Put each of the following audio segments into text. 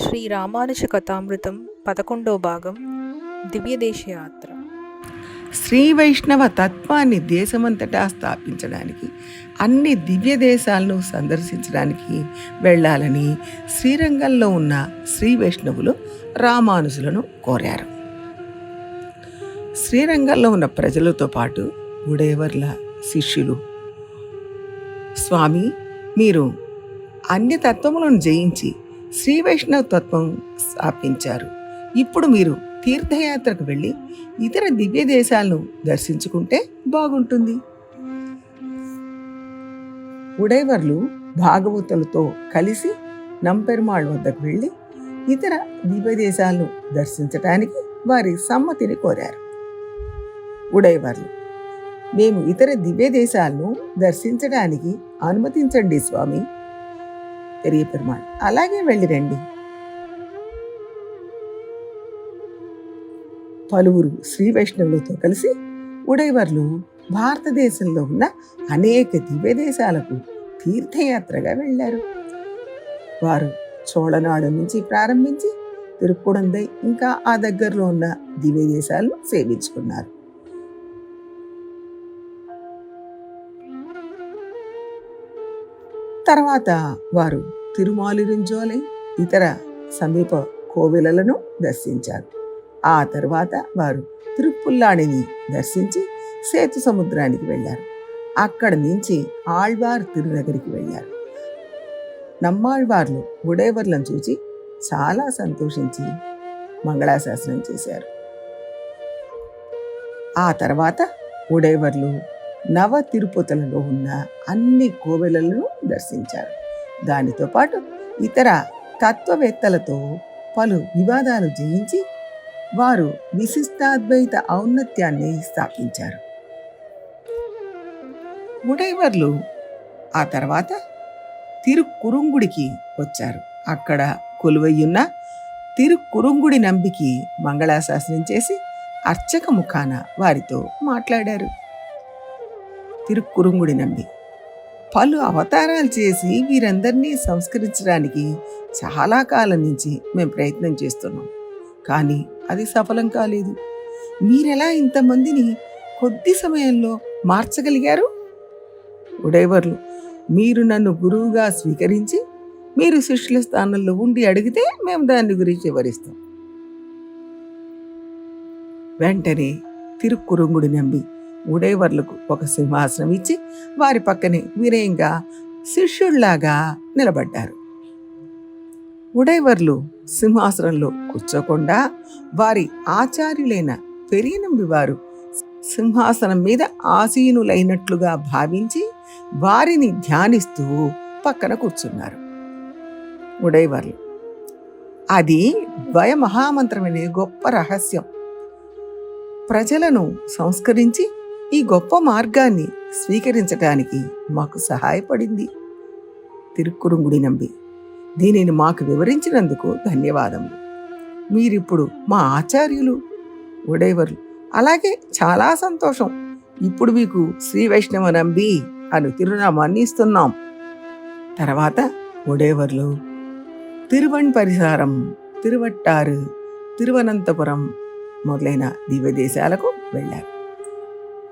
శ్రీ రామానుజ కథామృతం పదకొండో భాగం. దివ్యదేశయాత్ర శ్రీ వైష్ణవ తత్వాన్ని దేశమంతటా స్థాపించడానికి అన్ని దివ్య దేశాలను సందర్శించడానికి వెళ్ళాలని శ్రీరంగంలో ఉన్న శ్రీ వైష్ణవులు రామానుజులను కోరారు. శ్రీరంగంలో ఉన్న ప్రజలతో పాటు ఉడేవర్ల శిష్యులు స్వామి మీరు అన్ని తత్వములను జయించి శ్రీ వైష్ణవ తత్వం స్థాపించారు. ఇప్పుడు మీరు తీర్థయాత్రకు వెళ్ళి ఇతర దివ్య దేశాలను దర్శించుకుంటే బాగుంటుంది. ఉడైవర్లు భాగవతులతో కలిసి నంపెరుమాళ్ వద్దకు వెళ్ళి ఇతర దివ్య దేశాలను దర్శించటానికి వారి సమ్మతిని కోరారు. ఉడైవర్లు మేము ఇతర దివ్య దేశాలను దర్శించడానికి అనుమతించండి స్వామి. పెరియ పెరుమాళ్ అలాగే వెళ్ళి రండి. పలువురు శ్రీ వైష్ణవులతో కలిసి ఉడైవర్లు భారతదేశంలో ఉన్న అనేక దివ్య దేశాలకు తీర్థయాత్రగా వెళ్ళారు. వారు చోళనాడు నుంచి ప్రారంభించి తిరుక్కుడందై ఇంకా ఆ దగ్గరలో ఉన్న దివ్య దేశాలను సేవించుకున్నారు. తర్వాత వారు తిరుమాలిరింజోలై ఇతర సమీప కోవెలలను దర్శించారు. ఆ తర్వాత వారు తిరుపుల్లాడిని దర్శించి సేతు సముద్రానికి వెళ్ళారు. అక్కడ నుంచి ఆళ్వార్ తిరునగరికి వెళ్ళారు. నమ్మాళ్వార్లు గుడేవర్లను చూచి చాలా సంతోషించి మంగళాశాసనం చేశారు. ఆ తర్వాత ఉడేవర్లు నవ తిరుపతులలో ఉన్న అన్ని కోవెలలను దర్శించారు. దానితో పాటు ఇతర తత్వవేత్తలతో పలు వివాదాలు జయించి వారు విశిష్టాద్వైత ఔన్నత్యాన్ని స్థాపించారు. ఉడైవర్లు ఆ తర్వాత తిరుక్కురుంగుడికి వచ్చారు. అక్కడ కొలువయ్యున్న తిరుక్కురుంగుడి నంబికి మంగళాశాసనం చేసి అర్చక ముఖాన వారితో మాట్లాడారు. తిరుక్కురుంగుడి నంబి. పలు అవతారాలు చేసి వీరందరినీ సంస్కరించడానికి చాలా కాలం నుంచి మేము ప్రయత్నం చేస్తున్నాం. కానీ అది సఫలం కాలేదు. మీరెలా ఇంతమందిని కొద్ది సమయంలో మార్చగలిగారు? ఉడైవర్లు మీరు నన్ను గురువుగా స్వీకరించి మీరు శిష్యుల స్థానంలో ఉండి అడిగితే మేము దాని గురించి వివరిస్తాం. వెంటనే తిరుక్కురుంగుడి నంబి ఉడైవర్లకు ఒక సింహాసనం ఇచ్చి వారి పక్కనే వినయంగా శిష్యుల్లాగా నిలబడ్డారు. ఉడైవర్లు సింహాసనంలో కూర్చోకుండా వారి ఆచార్యులైన పెరియనంబి వారు సింహాసనం మీద ఆసీనులైనట్లుగా భావించి వారిని ధ్యానిస్తూ పక్కన కూర్చున్నారు. ఉడైవర్లు అది ద్వయ మహామంత్రమనే గొప్ప రహస్యం. ప్రజలను సంస్కరించి ఈ గొప్ప మార్గాన్ని స్వీకరించటానికి మాకు సహాయపడింది. తిరుక్కురుంగుడి నంబి దీనిని మాకు వివరించినందుకు ధన్యవాదములు. మీరిప్పుడు మా ఆచార్యులు ఉడైవర్లు అలాగే చాలా సంతోషం. ఇప్పుడు మీకు శ్రీ వైష్ణవ నంబి అను తిరునామాన్ని ఇస్తున్నాం. తర్వాత ఉడేవర్లు తిరువణ్ పరిసారం తిరువట్టారు తిరువనంతపురం మొదలైన దివ్య దేశాలకు వెళ్ళారు.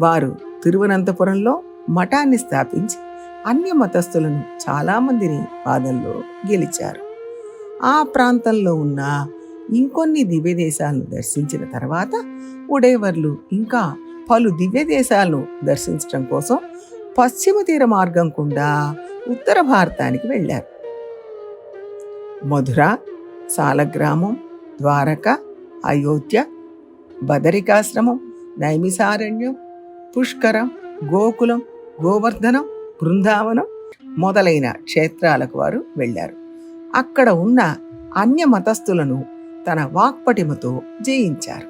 వారు తిరువనంతపురంలో మఠాన్ని స్థాపించి అన్య మతస్థులను చాలామందిని వాదనలో గెలిచారు. ఆ ప్రాంతంలో ఉన్న ఇంకొన్ని దివ్య దేశాలను దర్శించిన తర్వాత ఉడేవర్లు ఇంకా పలు దివ్య దేశాలను దర్శించడం కోసం పశ్చిమ తీర మార్గం గుండా ఉత్తర భారతానికి వెళ్ళారు. మధుర సాలగ్రామం ద్వారక అయోధ్య బదరికాశ్రమం నైమిసారణ్యం పుష్కరం గోకులం గోవర్ధనం బృందావనం మొదలైన క్షేత్రాలకు వారు వెళ్ళారు. అక్కడ ఉన్న అన్య మతస్థులను తన వాక్పటిమతో జయించారు.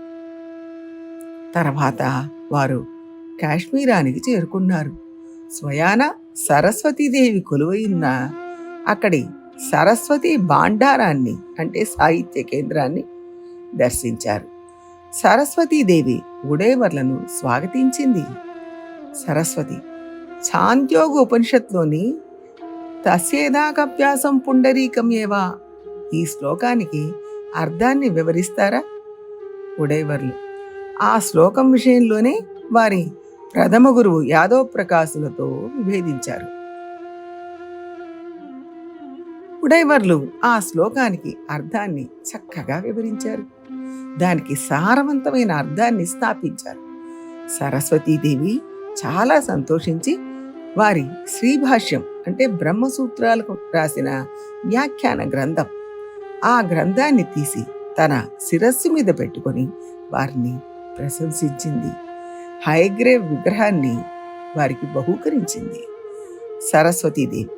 తర్వాత వారు కాశ్మీరానికి చేరుకున్నారు. స్వయాన సరస్వతీదేవి కొలువైన అక్కడి సరస్వతి భాండారాన్ని అంటే సాహిత్య కేంద్రాన్ని దర్శించారు. సరస్వతీదేవి ఉడేవర్లను స్వాగతించింది. సరస్వతి చాంద్యోగ ఉపనిషత్లోని తస్యేదాకభ్యాసం పుండరీకమేవా ఈ శ్లోకానికి అర్థాన్ని వివరిస్తారా? ఉడైవర్లు ఆ శ్లోకం విషయంలోనే వారి ప్రథమ గురువు యాదవ్ ప్రకాశులతో విభేదించారు. ఉడైవర్లు ఆ శ్లోకానికి అర్థాన్ని చక్కగా వివరించారు. దానికి సారవంతమైన అర్థాన్ని స్థాపించారు. సరస్వతీదేవి చాలా సంతోషించి వారి శ్రీభాష్యం అంటే బ్రహ్మసూత్రాలకు రాసిన వ్యాఖ్యాన గ్రంథం ఆ గ్రంథాన్ని తీసి తన శిరస్సు మీద పెట్టుకొని వారిని ప్రశంసించింది. హైగ్రేవ్ విగ్రహాన్ని వారికి బహూకరించింది. సరస్వతీదేవి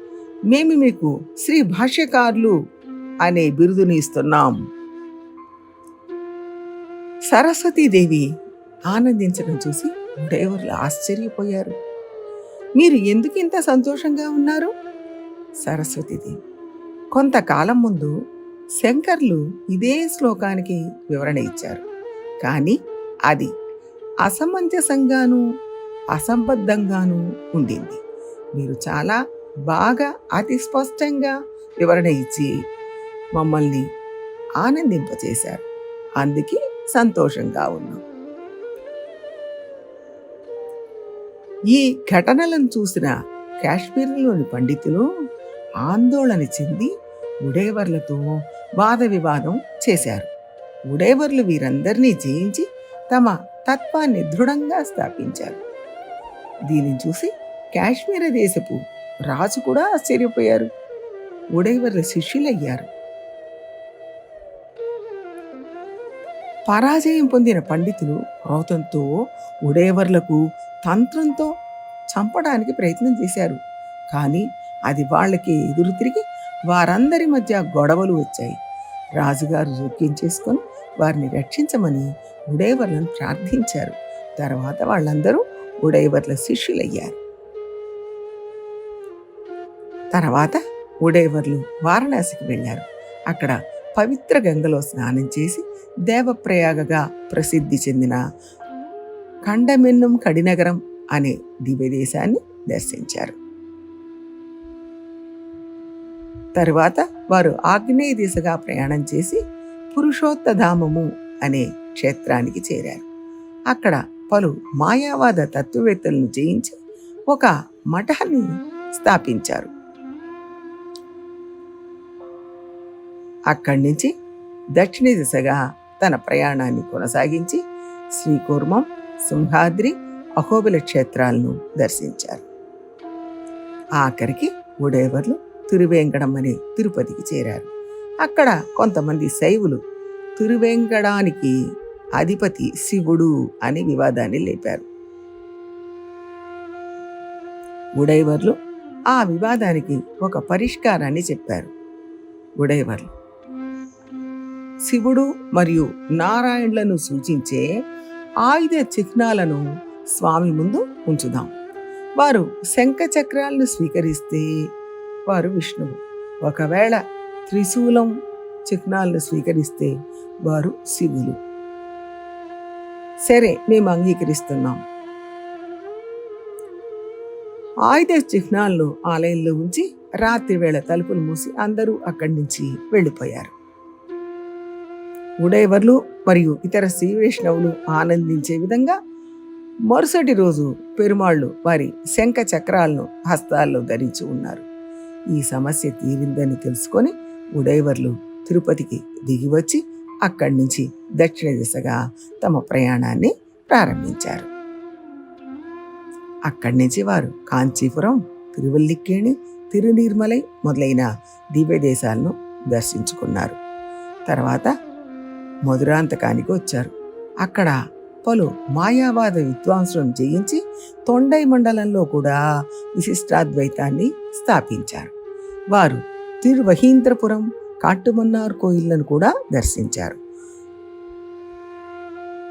మేము మీకు శ్రీ భాష్యకారులు అనే బిరుదుని ఇస్తున్నాం. సరస్వతీదేవి ఆనందించడం చూసి డ్రైవర్లు ఆశ్చర్యపోయారు. మీరు ఎందుకు ఇంత సంతోషంగా ఉన్నారు? సరస్వతీదేవి కొంతకాలం ముందు శంకర్లు ఇదే శ్లోకానికి వివరణ ఇచ్చారు. కానీ అది అసమంజసంగాను అసంబద్ధంగాను ఉండింది. మీరు చాలా బాగా అతి స్పష్టంగా వివరణ ఇచ్చి మమ్మల్ని ఆనందింపచేశారు అందుకే సంతోషంగా ఉన్నాం. ఈ ఘటనలను చూసిన కాశ్మీర్లోని పండితులు ఆందోళన చెంది ఉడేవర్లతో వాద వివాదం చేశారు. ఉడేవర్లు వీరందరినీ జయించి తమ తత్వాన్ని దృఢంగా స్థాపించారు. దీనిని చూసి కాశ్మీర దేశపు రాజు కూడా ఆశ్చర్యపోయారు. ఉడేవర్లు శిష్యులయ్యారు. పరాజయం పొందిన పండితులు క్రోతంతో ఉడేవర్లకు తంత్రంతో చంపడానికి ప్రయత్నం చేశారు. కానీ అది వాళ్ళకి ఎదురు తిరిగి వారందరి మధ్య గొడవలు వచ్చాయి. రాజుగారు జోక్యం చేసుకొని వారిని రక్షించమని ఉడేవర్లను ప్రార్థించారు. తర్వాత వాళ్ళందరూ ఉడేవర్ల శిష్యులయ్యారు. తర్వాత ఉడేవర్లు వారణాసికి వెళ్ళారు. అక్కడ పవిత్ర గంగలో స్నానం చేసి దేవప్రయాగగా ప్రసిద్ధి చెందిన కండమెన్నం కడినగరం అనే దివ్యదేశాన్ని దర్శించారు. తరువాత వారు ఆగ్నేయ దిశగా ప్రయాణం చేసి పురుషోత్తధామము అనే క్షేత్రానికి చేరారు. అక్కడ పలు మాయావాద తత్వవేత్తలను జయించి ఒక మఠాన్ని స్థాపించారు. అక్కడి నుంచి దక్షిణ దిశగా తన ప్రయాణాన్ని కొనసాగించి శ్రీకూర్మం సింహాద్రి అహోబిల క్షేత్రాలను దర్శించారు. ఆఖరికి ఉడేవర్లు తిరువేంకడం అనే తిరుపతికి చేరారు. అక్కడ కొంతమంది శైవులు తిరువేంకడానికి అధిపతి శివుడు అనే వివాదాన్ని లేపారు. ఉడైవర్లు ఆ వివాదానికి ఒక పరిష్కారాన్ని చెప్పారు. ఉడైవర్లు శివుడు మరియు నారాయణులను సూచించే ఆయుధ చిహ్నాలను స్వామి ముందు ఉంచుదాం. వారు శంఖ చక్రాలను స్వీకరిస్తే వారు విష్ణువు. ఒకవేళ త్రిశూలం చిహ్నాలను స్వీకరిస్తే వారు శివులు. సరే మేము అంగీకరిస్తున్నాం. ఆయుధ చిహ్నాలను ఆలయంలో ఉంచి రాత్రి వేళ తలుపులు మూసి అందరూ అక్కడి నుంచి వెళ్ళిపోయారు. ఉడైవర్లు మరియు ఇతర శ్రీ వైష్ణవులు ఆనందించే విధంగా మరుసటి రోజు పెరుమాళ్ళు వారి శంఖ చక్రాలను హస్తాల్లో ధరించి ఉన్నారు. ఈ సమస్య తీరిందని తెలుసుకొని ఉడైవర్లు తిరుపతికి దిగివచ్చి అక్కడి నుంచి దక్షిణ దిశగా తమ ప్రయాణాన్ని ప్రారంభించారు. అక్కడి నుంచి వారు కాంచీపురం తిరువల్లిక్కేణి తిరునీర్మలై మొదలైన దివ్య దేశాలను దర్శించుకున్నారు. తర్వాత మధురాంతకానికి వచ్చారు. అక్కడ పలు మాయావాద విద్వాంసులను జయించి తొండై మండలంలో కూడా విశిష్టాద్వైతాన్ని స్థాపించారు. వారు తిరువహీంద్రపురం కాట్టుమన్నార్ కోయిళ్ళను కూడా దర్శించారు.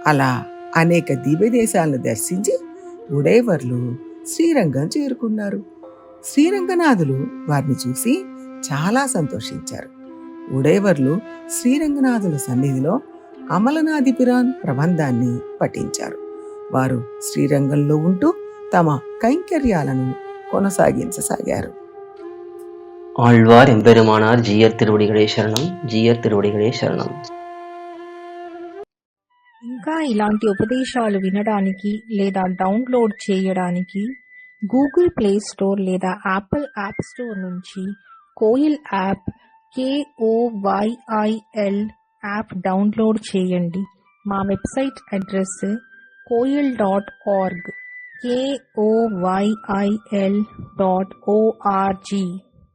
అలా అనేక దివ్య దేశాలను దర్శించి ఉడేవర్లు శ్రీరంగం చేరుకున్నారు. శ్రీరంగనాథులు వారిని చూసి చాలా సంతోషించారు. ఉడేవర్లు శ్రీరంగనాథుల సన్నిధిలో అమలనాదిపిరాన్ ప్రబంధాన్ని పఠించారు వారు శ్రీరంగంలో ఉంటూ తమ కైంకర్యాలను కొనసాగించసాగారు ஆழ்வார் எம்பெருமானார் ஜீயர் திருவடிகளே శరణం జీయర్ తిరువడిగడే శరణం ఇంకా ఇలాంటి ఉపదేశాలు వినడానికి లేదా డౌన్లోడ్ చేయడానికి గూగుల్ ప్లే స్టోర్ లేదా యాపిల్ యాప్ స్టోర్ నుంచి Koyil app K O Y I L app download చేయండి మా website address Koyil dot org K O Y I L dot O R G